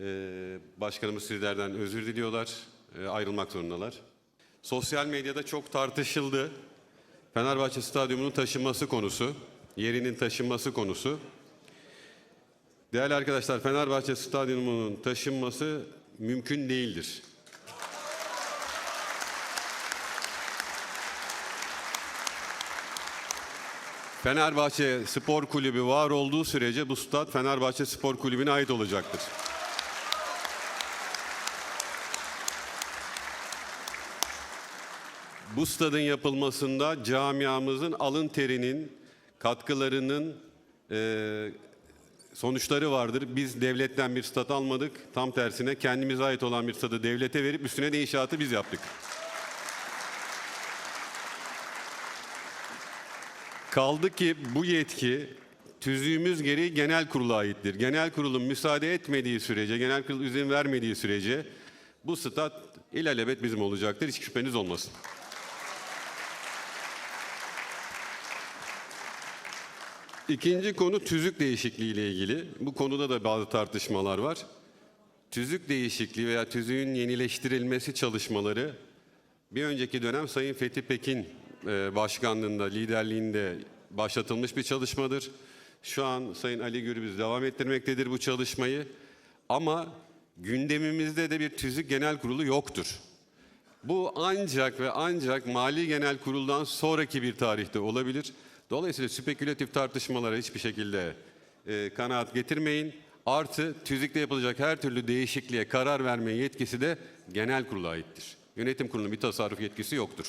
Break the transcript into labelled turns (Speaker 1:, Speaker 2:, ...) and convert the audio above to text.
Speaker 1: E, başkanımız sizlerden özür diliyorlar. E, ayrılmak zorundalar. Sosyal medyada çok tartışıldı. Fenerbahçe Stadyumu'nun taşınması konusu, yerinin taşınması konusu. Değerli arkadaşlar, Fenerbahçe Stadyumu'nun taşınması mümkün değildir. Fenerbahçe Spor Kulübü var olduğu sürece bu stat Fenerbahçe Spor Kulübü'ne ait olacaktır. Bu stadın yapılmasında camiamızın alın terinin, katkılarının eee, sonuçları vardır. Biz devletten bir stat almadık. Tam tersine kendimize ait olan bir stadı devlete verip üstüne de inşaatı biz yaptık. Kaldı ki bu yetki tüzüğümüz gereği genel kurula aittir. Genel kurulun müsaade etmediği sürece, genel kurul izin vermediği sürece bu stat ilelebet bizim olacaktır. Hiç şüpheniz olmasın. İkinci konu tüzük değişikliği ile ilgili. Bu konuda da bazı tartışmalar var. Tüzük değişikliği veya tüzüğün yenileştirilmesi çalışmaları bir önceki dönem Sayın Fethi Pekin e, başkanlığında, liderliğinde başlatılmış bir çalışmadır. Şu an Sayın Ali Gürbüz devam ettirmektedir bu çalışmayı. Ama gündemimizde de bir tüzük genel kurulu yoktur. Bu ancak ve ancak Mali Genel Kurul'dan sonraki bir tarihte olabilir. Dolayısıyla spekülatif tartışmalara hiçbir şekilde e, kanaat getirmeyin. Artı tüzükte yapılacak her türlü değişikliğe karar verme yetkisi de genel kurula aittir. Yönetim kurulunun bir tasarruf yetkisi yoktur.